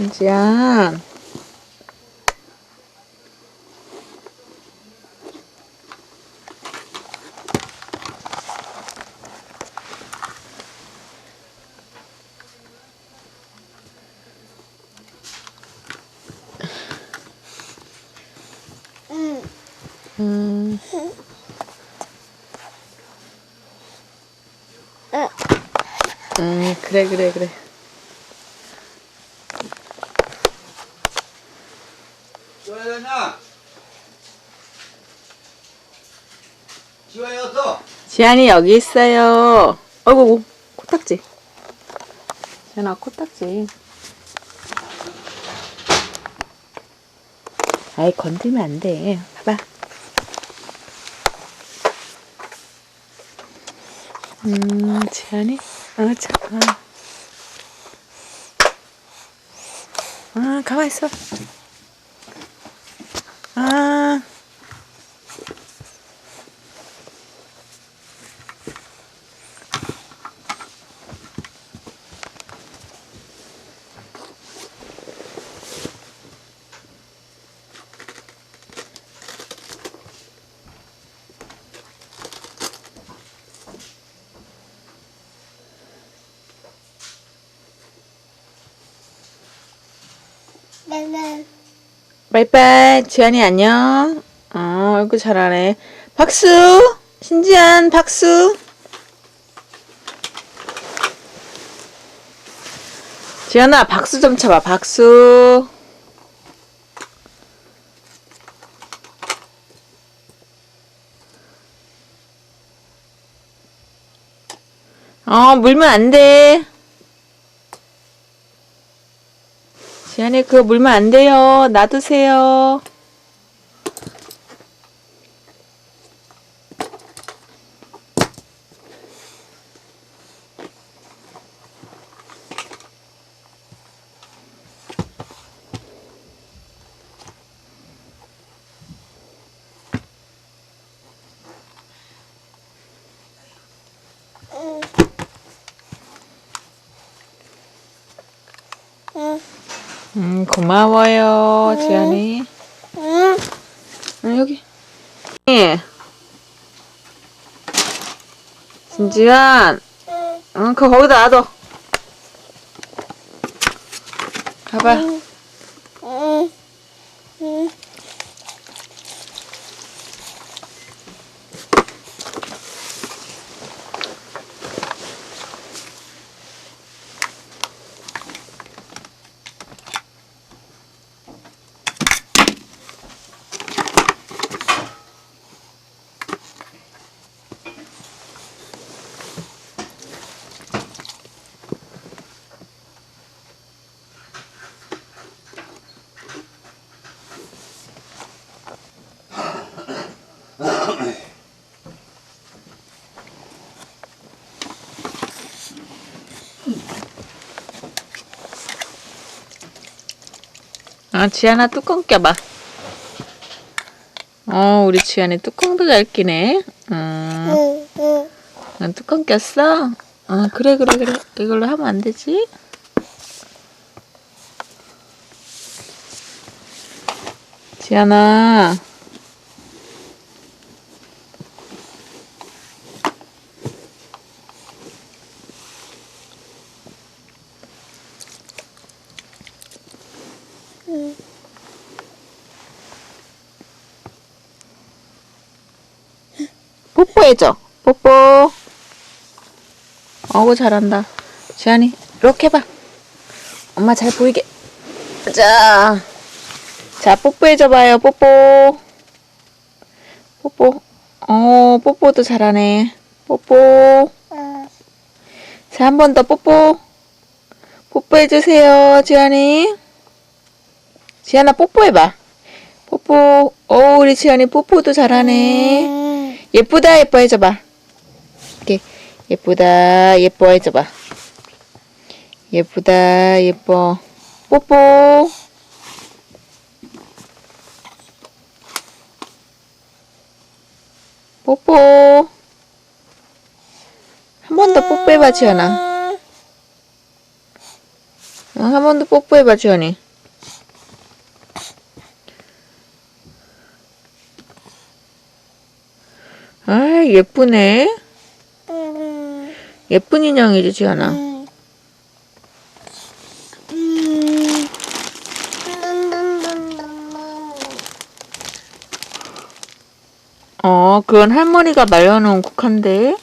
진지야. 응. 음, 응. 음, 그래, 그래, 그래. 지워야 되냐? 지워야 또. 지안이 여기 있어요. 어이구, 코딱지. 지안아, 코딱지. 아이, 건들면 안 돼. 봐봐. 음, 지안이? 어, 참. 아, 가만 있어. à. Bye-bye. 빠이빠이 지안이 안녕. 어 아이고 잘하네. 박수! 신지안 박수! 지안아 박수 좀 쳐봐 박수. 어 물면 안돼 지안이 그거 물면 안 돼요. 놔두세요. 응. 응. 음, 고마워요, 지안이. 응. 응, 여기. 예. 진지안, 응. 응, 그거 거기다 놔둬. 가봐. 응. 응. 응. 아, 지안아 뚜껑 껴봐. 어, 우리 지안이 뚜껑도 잘 끼네. 음. 난 뚜껑 꼈어? 어, 그래, 그래, 그래. 이걸로 하면 안 되지? 지안아. 응. 뽀뽀해줘. 뽀뽀. 어우, 잘한다. 지안이, 이렇게 해봐. 엄마 잘 보이게. 자. 자, 뽀뽀해줘봐요, 뽀뽀. 뽀뽀. 어, 뽀뽀도 잘하네. 뽀뽀. 응. 자, 한 번 더 뽀뽀. 뽀뽀해주세요, 지안이. 지안아, 뽀뽀해봐. 뽀뽀. 어, 우리 지안이 뽀뽀도 잘하네. 응. 예쁘다 예뻐 해줘봐. 이렇게 예쁘다 예뻐 해줘봐. 예쁘다 예뻐. 뽀뽀. 뽀뽀. 한 번 더 뽀뽀해봐 지연아. 어, 한번 더 뽀뽀해봐, 지연이. 아, 예쁘네. 음, 예쁜 인형이지, 지연아. 음. 음. 어, 그건 할머니가 말려놓은 국화인데.